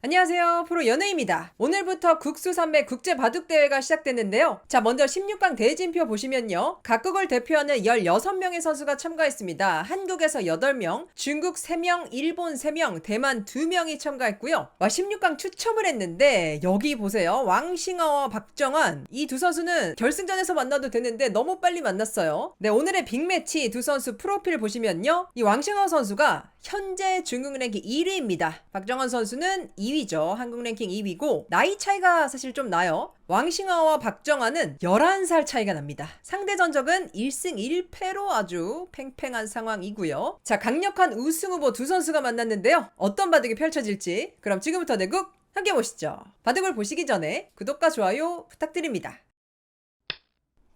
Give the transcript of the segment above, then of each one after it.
안녕하세요. 프로 연예입니다. 오늘부터 국수산맥 국제 바둑대회가 시작됐는데요. 자, 먼저 16강 대진표 보시면요. 각국을 대표하는 16명의 선수가 참가했습니다. 한국에서 8명, 중국 3명, 일본 3명, 대만 2명이 참가했고요. 와, 16강 추첨을 했는데, 여기 보세요. 왕싱어와 박정환. 이 두 선수는 결승전에서 만나도 되는데 너무 빨리 만났어요. 네, 오늘의 빅매치 두 선수 프로필 보시면요. 이 왕싱어 선수가 현재 중국 랭킹 1위입니다. 박정환 선수는 2위죠. 한국 랭킹 2위고 나이 차이가 사실 좀 나요. 왕싱아와 박정환은 11살 차이가 납니다. 상대 전적은 1승 1패로 아주 팽팽한 상황이고요. 자, 강력한 우승 후보 두 선수가 만났는데요. 어떤 바둑이 펼쳐질지 그럼 지금부터 내국 함께 보시죠. 바둑을 보시기 전에 구독과 좋아요 부탁드립니다.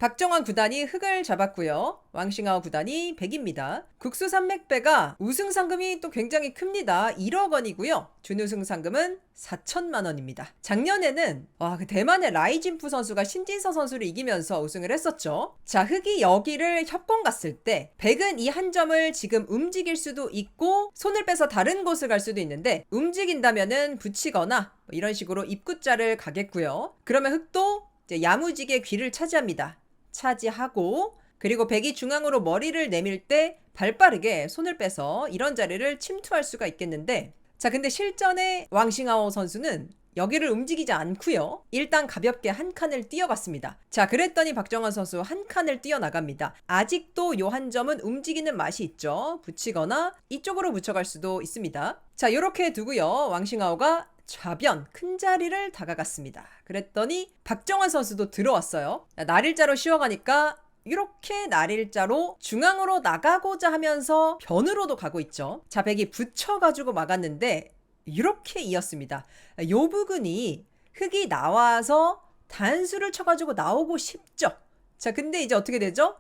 박정환 구단이 흑을 잡았고요. 왕싱아오 구단이 100입니다. 국수 산맥배가 우승 상금이 또 굉장히 큽니다. 1억 원이고요. 준우승 상금은 4천만 원입니다. 작년에는 와, 그 대만의 라이진프 선수가 신진서 선수를 이기면서 우승을 했었죠. 자, 흑이 여기를 협공 갔을 때 백은 이 한 점을 지금 움직일 수도 있고 손을 빼서 다른 곳을 갈 수도 있는데 움직인다면은 붙이거나 뭐 이런 식으로 입구자를 가겠고요. 그러면 흑도 야무지게 귀를 차지합니다. 차지하고 그리고 백이 중앙으로 머리를 내밀 때 발빠르게 손을 빼서 이런 자리를 침투할 수가 있겠는데 자 근데 실전에 왕싱아오 선수는 여기를 움직이지 않고요. 일단 가볍게 한 칸을 뛰어갔습니다. 자, 그랬더니 박정환 선수 한 칸을 뛰어나갑니다. 아직도 요 한 점은 움직이는 맛이 있죠. 붙이거나 이쪽으로 붙여갈 수도 있습니다. 자, 요렇게 두고요. 왕싱아오가 좌변 큰 자리를 다가갔습니다. 그랬더니 박정환 선수도 들어왔어요. 날일자로 쉬어가니까 이렇게 날일자로 중앙으로 나가고자 하면서 변으로도 가고 있죠. 자, 백이 붙여가지고 막았는데 이렇게 이었습니다. 요 부근이 흙이 나와서 단수를 쳐가지고 나오고 싶죠. 자, 근데 이제 어떻게 되죠?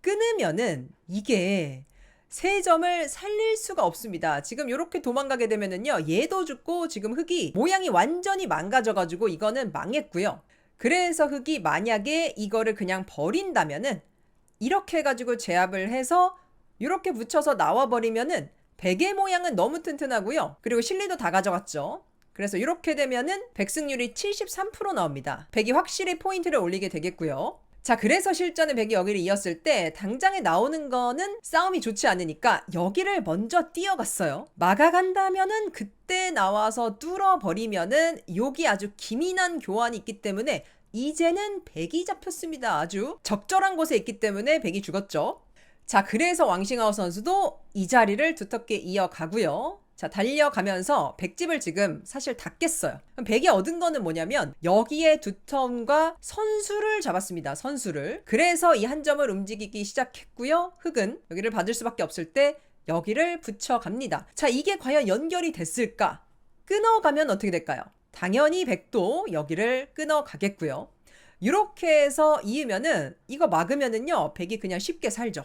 끊으면은 이게 세 점을 살릴 수가 없습니다. 지금 이렇게 도망가게 되면은요, 얘도 죽고 지금 흙이 모양이 완전히 망가져가지고 이거는 망했고요. 그래서 흙이 만약에 이거를 그냥 버린다면은 이렇게 해가지고 제압을 해서 이렇게 붙여서 나와버리면은 베개 모양은 너무 튼튼하고요. 그리고 실리도 다 가져갔죠. 그래서 이렇게 되면은 백승률이 73% 나옵니다. 백이 확실히 포인트를 올리게 되겠고요. 자, 그래서 실전에 백이 여기를 이었을 때 당장에 나오는 거는 싸움이 좋지 않으니까 여기를 먼저 뛰어갔어요. 막아간다면은 그때 나와서 뚫어버리면은 여기 아주 기민한 교환이 있기 때문에 이제는 백이 잡혔습니다. 아주 적절한 곳에 있기 때문에 백이 죽었죠. 자, 그래서 왕싱아웃 선수도 이 자리를 두텁게 이어가고요. 자, 달려가면서 백집을 지금 사실 다 깼어요. 그럼 백이 얻은 거는 뭐냐면 여기에 두텀과 선수를 잡았습니다. 선수를. 그래서 이 한 점을 움직이기 시작했고요. 흑은 여기를 받을 수밖에 없을 때 여기를 붙여갑니다. 자, 이게 과연 연결이 됐을까? 끊어가면 어떻게 될까요? 당연히 백도 여기를 끊어가겠고요. 이렇게 해서 이으면은 이거 막으면은요 백이 그냥 쉽게 살죠.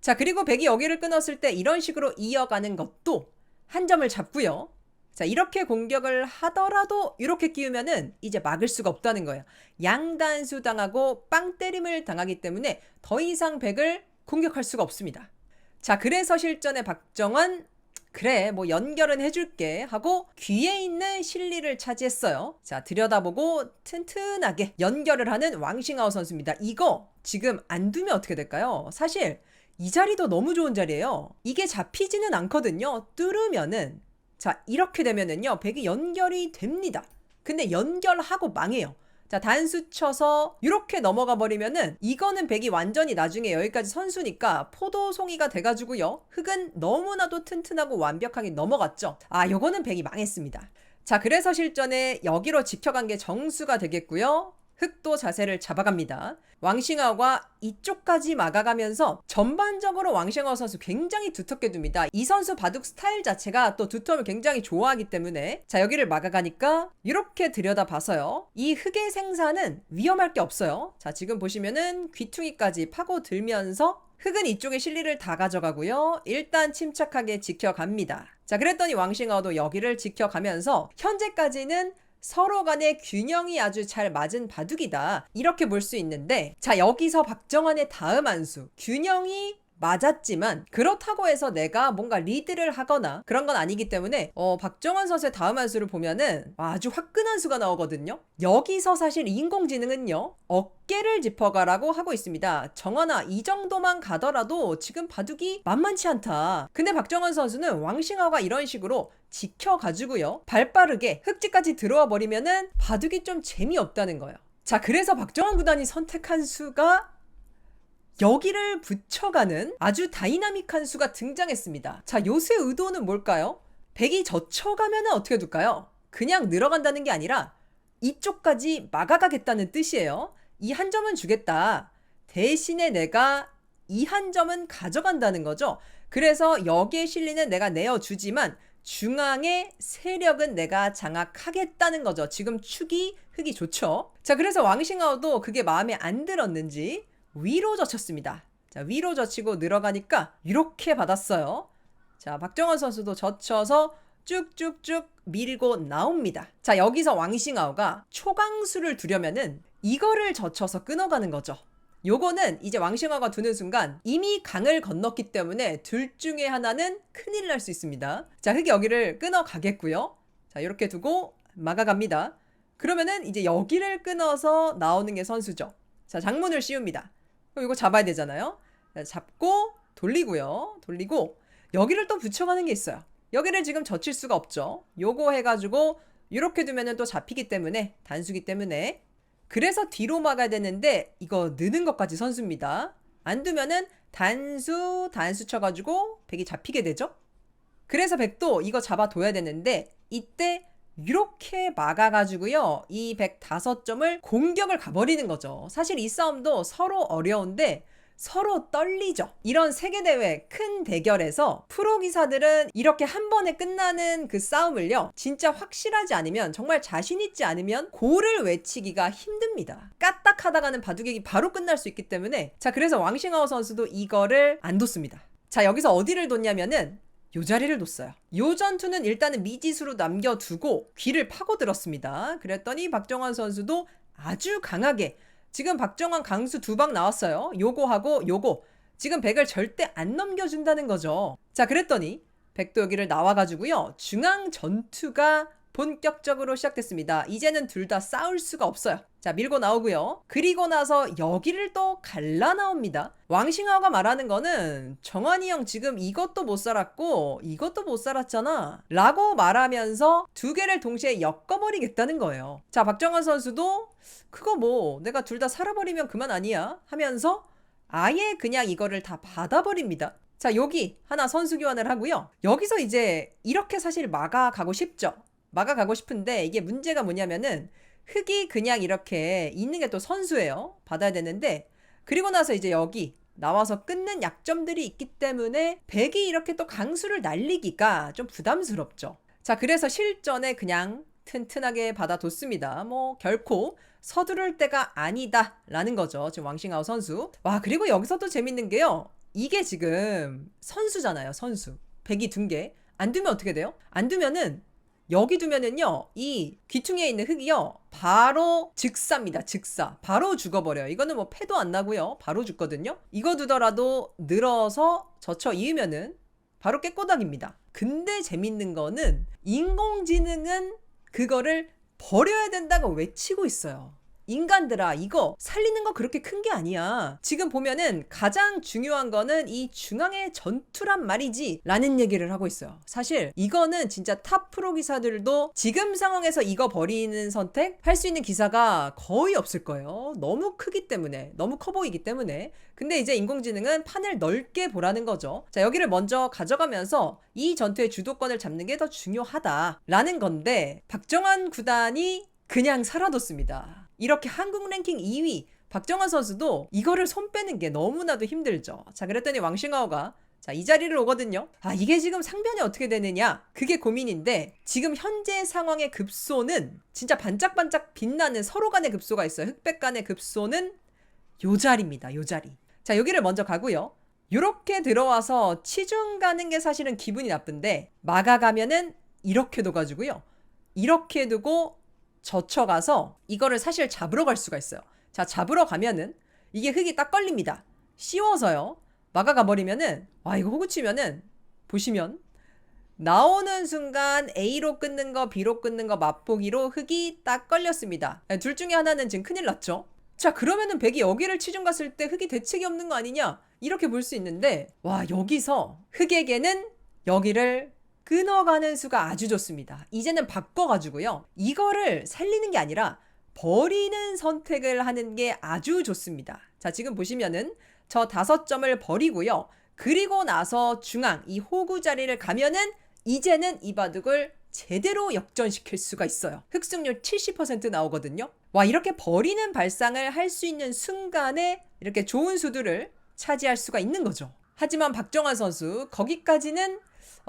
자 그리고 백이 여기를 끊었을 때 이런 식으로 이어가는 것도 한 점을 잡고요. 자 이렇게 공격을 하더라도 이렇게 끼우면은 이제 막을 수가 없다는 거예요. 양단수 당하고 빵 때림을 당하기 때문에 더 이상 백을 공격할 수가 없습니다. 자 그래서 실전에 박정환 그래 뭐 연결은 해줄게 하고 귀에 있는 실리를 차지했어요. 자 들여다보고 튼튼하게 연결을 하는 왕싱아우 선수입니다. 이거 지금 안 두면 어떻게 될까요? 사실 이 자리도 너무 좋은 자리예요. 이게 잡히지는 않거든요. 뚫으면은 자 이렇게 되면은요 백이 연결이 됩니다. 근데 연결하고 망해요. 자 단수 쳐서 이렇게 넘어가 버리면은 이거는 백이 완전히 나중에 여기까지 선수니까 포도송이가 돼가지고요 흙은 너무나도 튼튼하고 완벽하게 넘어갔죠 아 요거는 백이 망했습니다 자 그래서 실전에 여기로 지켜간 게 정수가 되겠고요 흑도 자세를 잡아갑니다. 왕싱아오가 이쪽까지 막아가면서 전반적으로 왕싱아오 선수 굉장히 두텁게 둡니다. 이 선수 바둑 스타일 자체가 또 두텀을 굉장히 좋아하기 때문에 자 여기를 막아가니까 이렇게 들여다봐서요. 이 흑의 생사는 위험할 게 없어요. 자 지금 보시면은 귀퉁이까지 파고들면서 흑은 이쪽에 실리를 다 가져가고요. 일단 침착하게 지켜갑니다. 자 그랬더니 왕싱아오도 여기를 지켜가면서 현재까지는 서로 간의 균형이 아주 잘 맞은 바둑이다. 이렇게 볼 수 있는데, 자, 여기서 박정환의 다음 한수. 균형이 맞았지만 그렇다고 해서 내가 뭔가 리드를 하거나 그런 건 아니기 때문에 어, 박정환 선수의 다음 한 수를 보면은 아주 화끈한 수가 나오거든요. 여기서 사실 인공지능은요 어깨를 짚어가라고 하고 있습니다. 정환아 이 정도만 가더라도 지금 바둑이 만만치 않다. 근데 박정환 선수는 왕싱아가 이런 식으로 지켜가지고요 발 빠르게 흑지까지 들어와 버리면은 바둑이 좀 재미없다는 거예요. 자 그래서 박정환 구단이 선택한 수가 여기를 붙여가는 아주 다이나믹한 수가 등장했습니다. 자, 요새 의도는 뭘까요? 백이 젖혀가면 어떻게 둘까요? 그냥 늘어간다는 게 아니라 이쪽까지 막아가겠다는 뜻이에요. 이 한 점은 주겠다. 대신에 내가 이 한 점은 가져간다는 거죠. 그래서 여기에 실리는 내가 내어주지만 중앙의 세력은 내가 장악하겠다는 거죠. 지금 축이 흙이 좋죠. 자, 그래서 왕싱아우도 그게 마음에 안 들었는지 위로 젖혔습니다. 자, 위로 젖히고 늘어가니까 이렇게 받았어요. 자, 박정원 선수도 젖혀서 쭉쭉쭉 밀고 나옵니다. 자, 여기서 왕싱아우가 초강수를 두려면은 이거를 젖혀서 끊어가는 거죠. 요거는 이제 왕싱아우가 두는 순간 이미 강을 건넜기 때문에 둘 중에 하나는 큰일 날 수 있습니다. 자, 흙이 여기를 끊어가겠고요. 자, 이렇게 두고 막아갑니다. 그러면은 이제 여기를 끊어서 나오는 게 선수죠. 자, 장문을 씌웁니다. 이거 잡아야 되잖아요. 자, 잡고 돌리고요. 돌리고 여기를 또 붙여가는 게 있어요. 여기를 지금 젖힐 수가 없죠. 요거 해가지고 이렇게 두면은 또 잡히기 때문에 단수기 때문에 그래서 뒤로 막아야 되는데 이거 느는 것까지 선수입니다. 안 두면은 단수 단수 쳐가지고 백이 잡히게 되죠. 그래서 백도 이거 잡아둬야 되는데 이때 이렇게 막아가지고요. 이 105점을 공격을 가버리는 거죠. 사실 이 싸움도 서로 어려운데 서로 떨리죠. 이런 세계대회 큰 대결에서 프로 기사들은 이렇게 한 번에 끝나는 그 싸움을요. 진짜 확실하지 않으면 정말 자신 있지 않으면 고를 외치기가 힘듭니다. 까딱 하다가는 바둑이 바로 끝날 수 있기 때문에 자 그래서 왕싱하오 선수도 이거를 안 뒀습니다. 자 여기서 어디를 뒀냐면은 요 자리를 뒀어요. 요 전투는 일단은 미지수로 남겨두고 귀를 파고들었습니다. 그랬더니 박정환 선수도 아주 강하게 지금 박정환 강수 두 방 나왔어요. 요거 하고 요거 지금 백을 절대 안 넘겨준다는 거죠. 자 그랬더니 백도 여기를 나와가지고요. 중앙 전투가 본격적으로 시작됐습니다. 이제는 둘 다 싸울 수가 없어요. 자, 밀고 나오고요. 그리고 나서 여기를 또 갈라 나옵니다. 왕싱하오가 말하는 거는 정환이 형 지금 이것도 못 살았고 이것도 못 살았잖아. 라고 말하면서 두 개를 동시에 엮어버리겠다는 거예요. 자, 박정환 선수도 그거 뭐 내가 둘 다 살아버리면 그만 아니야 하면서 아예 그냥 이거를 다 받아버립니다. 자, 여기 하나 선수 교환을 하고요. 여기서 이제 이렇게 사실 막아가고 싶죠. 막아가고 싶은데 이게 문제가 뭐냐면은 흙이 그냥 이렇게 있는 게 또 선수예요. 받아야 되는데 그리고 나서 이제 여기 나와서 끊는 약점들이 있기 때문에 백이 이렇게 또 강수를 날리기가 좀 부담스럽죠. 자, 그래서 실전에 그냥 튼튼하게 받아뒀습니다. 뭐 결코 서두를 때가 아니다라는 거죠. 지금 왕싱아우 선수. 와, 그리고 여기서도 재밌는 게요. 이게 지금 선수잖아요. 선수. 백이 둔 게. 안 두면 어떻게 돼요? 안 두면은 여기 두면은요, 이 귀퉁이에 있는 흙이요, 바로 즉사입니다. 즉사. 바로 죽어버려요. 이거는 뭐 패도 안 나고요. 바로 죽거든요. 이거 두더라도 늘어서 젖혀 이으면은 바로 깨꼬닥입니다. 근데 재밌는 거는 인공지능은 그거를 버려야 된다고 외치고 있어요. 인간들아, 이거 살리는 거 그렇게 큰 게 아니야. 지금 보면은 가장 중요한 거는 이 중앙의 전투란 말이지. 라는 얘기를 하고 있어요. 사실 이거는 진짜 탑 프로 기사들도 지금 상황에서 이거 버리는 선택 할 수 있는 기사가 거의 없을 거예요. 너무 크기 때문에. 너무 커 보이기 때문에. 근데 이제 인공지능은 판을 넓게 보라는 거죠. 자, 여기를 먼저 가져가면서 이 전투의 주도권을 잡는 게 더 중요하다라는 건데 박정환 구단이 그냥 살아뒀습니다. 이렇게 한국 랭킹 2위 박정환 선수도 이거를 손 빼는 게 너무나도 힘들죠. 자, 그랬더니 왕싱하오가 자, 이 자리를 오거든요. 아, 이게 지금 상변이 어떻게 되느냐? 그게 고민인데, 지금 현재 상황의 급소는 진짜 반짝반짝 빛나는 서로 간의 급소가 있어요. 흑백 간의 급소는 요 자리입니다. 요 자리. 자, 여기를 먼저 가고요. 요렇게 들어와서 치중 가는 게 사실은 기분이 나쁜데, 막아가면은 이렇게 둬가지고요. 이렇게 두고 젖혀가서 이거를 사실 잡으러 갈 수가 있어요. 자, 잡으러 가면은 이게 흙이 딱 걸립니다. 씌워서요. 막아가 버리면은 와 이거 호구 치면은 보시면 나오는 순간 A로 끊는 거 B로 끊는 거 맛보기로 흑이 딱 걸렸습니다. 네, 둘 중에 하나는 지금 큰일 났죠. 자 그러면은 백이 여기를 치중 갔을 때 흑이 대책이 없는 거 아니냐 이렇게 볼 수 있는데 와 여기서 흑에게는 여기를 끊어가는 수가 아주 좋습니다. 이제는 바꿔가지고요. 이거를 살리는 게 아니라 버리는 선택을 하는 게 아주 좋습니다. 자, 지금 보시면은 저 다섯 점을 버리고요. 그리고 나서 중앙 이 호구 자리를 가면은 이제는 이 바둑을 제대로 역전시킬 수가 있어요. 흑승률 70% 나오거든요. 와, 이렇게 버리는 발상을 할 수 있는 순간에 이렇게 좋은 수들을 차지할 수가 있는 거죠. 하지만 박정환 선수 거기까지는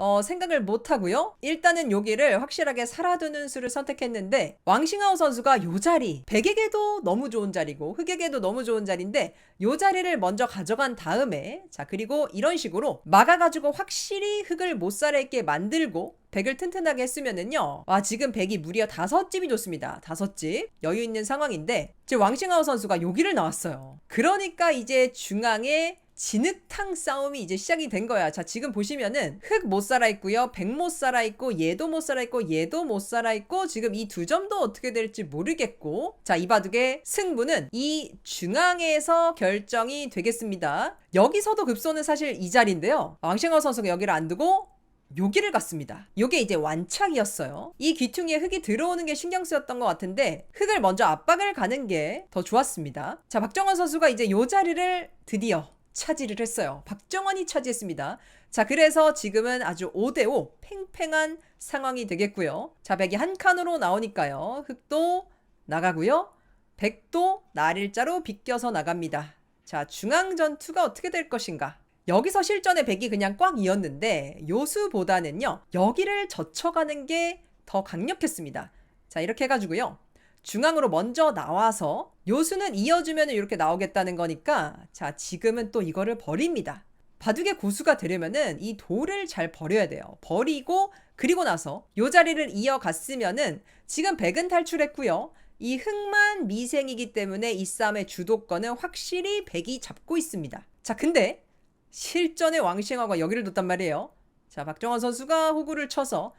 어, 생각을 못 하고요. 일단은 여기를 확실하게 살아두는 수를 선택했는데 왕싱하우 선수가 요 자리 백에게도 너무 좋은 자리고 흑에게도 너무 좋은 자리인데 요 자리를 먼저 가져간 다음에 자 그리고 이런 식으로 막아가지고 확실히 흑을 못 살아있게 만들고 백을 튼튼하게 했으면은요. 와 지금 백이 무려 다섯 집이 좋습니다. 다섯 집 여유 있는 상황인데 지금 왕싱하우 선수가 여기를 나왔어요. 그러니까 이제 중앙에 진흙탕 싸움이 이제 시작이 된 거야. 자, 지금 보시면은 흑못 살아있고요. 백 못 살아있고, 얘도 못 살아있고, 얘도 못 살아있고, 지금 이 두 점도 어떻게 될지 모르겠고. 자, 이 바둑의 승부는 이 중앙에서 결정이 되겠습니다. 여기서도 급소는 사실 이 자리인데요. 왕싱어 선수가 여기를 안 두고 여기를 갔습니다. 요게 이제 완착이었어요. 이 귀퉁이에 흙이 들어오는 게 신경 쓰였던 것 같은데 흙을 먼저 압박을 가는 게 더 좋았습니다. 자, 박정원 선수가 이제 요 자리를 드디어 차지를 했어요. 박정원이 차지했습니다. 자, 그래서 지금은 아주 5대5 팽팽한 상황이 되겠고요. 자, 백이 한 칸으로 나오니까요. 흑도 나가고요. 백도 날일자로 비껴서 나갑니다. 자, 중앙 전투가 어떻게 될 것인가? 여기서 실전의 백이 그냥 꽉 이었는데 요수보다는요. 여기를 젖혀가는 게 더 강력했습니다. 자, 이렇게 해가지고요. 중앙으로 먼저 나와서 요수는 이어주면 이렇게 나오겠다는 거니까 자 지금은 또 이거를 버립니다. 바둑의 고수가 되려면은 이 돌을 잘 버려야 돼요. 버리고 그리고 나서 요 자리를 이어갔으면은 지금 백은 탈출했고요. 이 흑만 미생이기 때문에 이 싸움의 주도권은 확실히 백이 잡고 있습니다. 자 근데 실전의 왕싱어가 여기를 뒀단 말이에요. 자 박정원 선수가 호구를 쳐서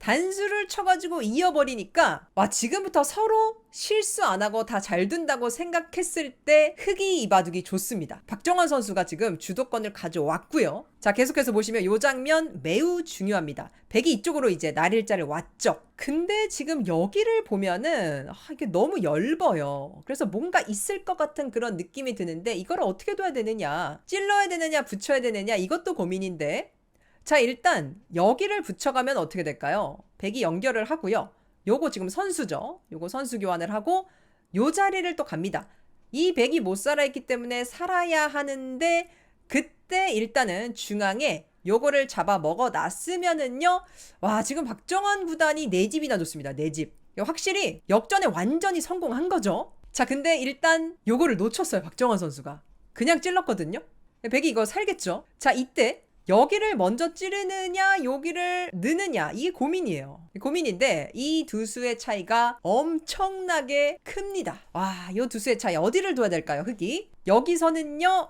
단수를 쳐가지고 이어버리니까 와 지금부터 서로 실수 안 하고 다잘 둔다고 생각했을 때 흑이 이 바둑이 좋습니다. 박정환 선수가 지금 주도권을 가져왔고요. 자 계속해서 보시면 이 장면 매우 중요합니다. 백이 이쪽으로 이제 날일자를 왔죠. 근데 지금 여기를 보면은 아, 이게 너무 엷어요. 그래서 뭔가 있을 것 같은 그런 느낌이 드는데 이걸 어떻게 둬야 되느냐 찔러야 되느냐 붙여야 되느냐 이것도 고민인데 자, 일단 여기를 붙여가면 어떻게 될까요? 백이 연결을 하고요. 요거 지금 선수죠. 요거 선수 교환을 하고 요 자리를 또 갑니다. 이 백이 못 살아있기 때문에 살아야 하는데 그때 일단은 중앙에 요거를 잡아 먹어 놨으면은요. 와, 지금 박정환 구단이 네 집이나 줬습니다. 네 집. 확실히 역전에 완전히 성공한 거죠. 자, 근데 일단 요거를 놓쳤어요. 박정환 선수가. 그냥 찔렀거든요. 백이 이거 살겠죠? 자, 이때 여기를 먼저 찌르느냐 여기를 넣느냐 이게 고민이에요. 고민인데 이 두 수의 차이가 엄청나게 큽니다. 와 이 두 수의 차이 어디를 둬야 될까요 흑이? 여기서는요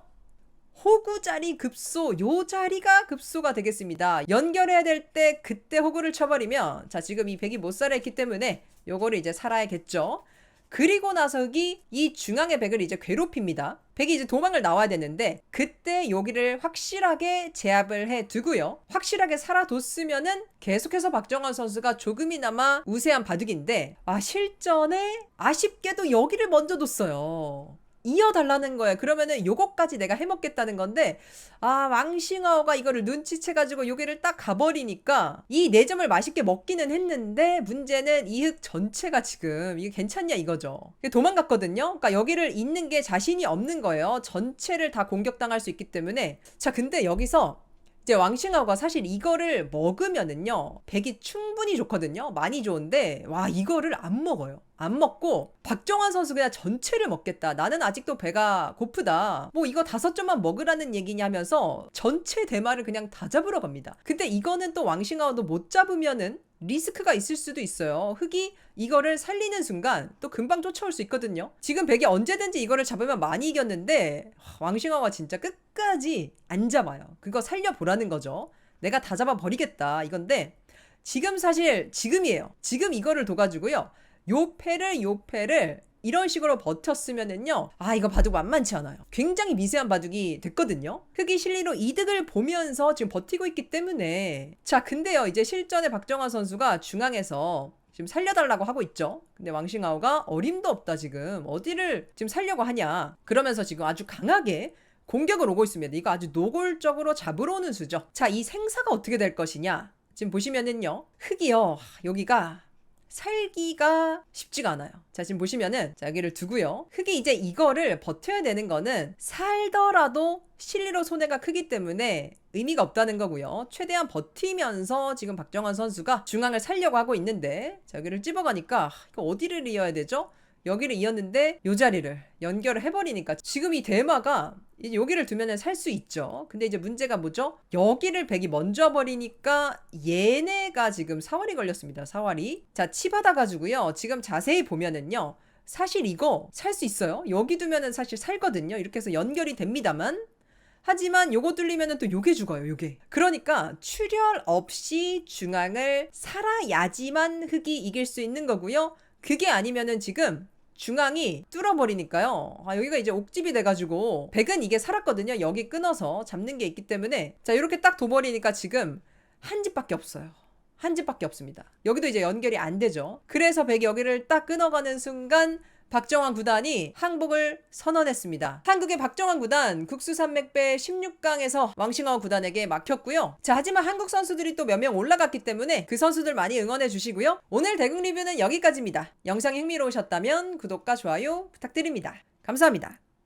호구 자리 급소 요 자리가 급소가 되겠습니다. 연결해야 될 때 그때 호구를 쳐버리면 자 지금 이 백이 못 살아있기 때문에 요거를 이제 살아야겠죠 그리고 나서 흑이 이 중앙의 백을 이제 괴롭힙니다. 백이 이제 도망을 나와야 되는데 그때 여기를 확실하게 제압을 해 두고요. 확실하게 살아뒀으면은 계속해서 박정환 선수가 조금이나마 우세한 바둑인데 아 실전에 아쉽게도 여기를 먼저 뒀어요. 이어달라는 거예요. 그러면은 요거까지 내가 해먹겠다는 건데, 아, 왕싱어가 이거를 눈치채가지고 요기를 딱 가버리니까, 이 네 점을 맛있게 먹기는 했는데, 문제는 이 흙 전체가 지금, 이게 괜찮냐 이거죠. 도망갔거든요? 그러니까 여기를 있는 게 자신이 없는 거예요. 전체를 다 공격당할 수 있기 때문에. 자, 근데 여기서, 이제 왕싱어가 사실 이거를 먹으면은요, 백이 충분히 좋거든요. 많이 좋은데, 와, 이거를 안 먹어요. 안 먹고 박정환 선수 그냥 전체를 먹겠다. 나는 아직도 배가 고프다. 뭐 이거 다섯 점만 먹으라는 얘기냐 하면서 전체 대마를 그냥 다 잡으러 갑니다. 근데 이거는 또 왕싱아웃도 못 잡으면은 리스크가 있을 수도 있어요. 흑이 이거를 살리는 순간 또 금방 쫓아올 수 있거든요. 지금 백이 언제든지 이거를 잡으면 많이 이겼는데 하, 왕싱아와 진짜 끝까지 안 잡아요. 그거 살려보라는 거죠. 내가 다 잡아버리겠다 이건데 지금 사실 지금이에요. 지금 이거를 둬가지고요. 요 패를 요 패를 이런 식으로 버텼으면은요. 아 이거 바둑 만만치 않아요. 굉장히 미세한 바둑이 됐거든요. 흑이 실리로 이득을 보면서 지금 버티고 있기 때문에 자 근데요 이제 실전에 박정환 선수가 중앙에서 지금 살려달라고 하고 있죠. 근데 왕싱아오가 어림도 없다 지금 어디를 지금 살려고 하냐. 그러면서 지금 아주 강하게 공격을 오고 있습니다. 이거 아주 노골적으로 잡으러 오는 수죠. 자, 이 생사가 어떻게 될 것이냐. 지금 보시면은요. 흑이요. 여기가 살기가 쉽지가 않아요. 자, 지금 보시면은 자, 여기를 두고요. 흑이 이제 이거를 버텨야 되는 거는 살더라도 실리로 손해가 크기 때문에 의미가 없다는 거고요. 최대한 버티면서 지금 박정환 선수가 중앙을 살려고 하고 있는데 자, 여기를 찝어가니까 하, 이거 어디를 이어야 되죠? 여기를 이었는데 요 자리를 연결을 해버리니까 지금 이 대마가 이제 여기를 두면은 살수 있죠. 근데 이제 문제가 뭐죠? 여기를 백이 먼저 버리니까 얘네가 지금 사활이 걸렸습니다. 사활이. 자, 치 받아가지고요. 지금 자세히 보면은요. 사실 이거 살 수 있어요. 여기 두면은 사실 살거든요. 이렇게 해서 연결이 됩니다만 하지만 요거 뚫리면은 또 요게 죽어요, 요게. 그러니까 출혈 없이 중앙을 살아야지만 흑이 이길 수 있는 거고요. 그게 아니면은 지금 중앙이 뚫어버리니까요. 아, 여기가 이제 옥집이 돼가지고 백은 이게 살았거든요. 여기 끊어서 잡는 게 있기 때문에 자 이렇게 딱 둬버리니까 지금 한 집밖에 없어요. 한 집밖에 없습니다. 여기도 이제 연결이 안 되죠. 그래서 백이 여기를 딱 끊어가는 순간 박정환 구단이 항복을 선언했습니다. 한국의 박정환 구단 국수산맥배 16강에서 왕싱아오 구단에게 막혔고요. 자, 하지만 한국 선수들이 또 몇 명 올라갔기 때문에 그 선수들 많이 응원해 주시고요. 오늘 대국 리뷰는 여기까지입니다. 영상이 흥미로우셨다면 구독과 좋아요 부탁드립니다. 감사합니다.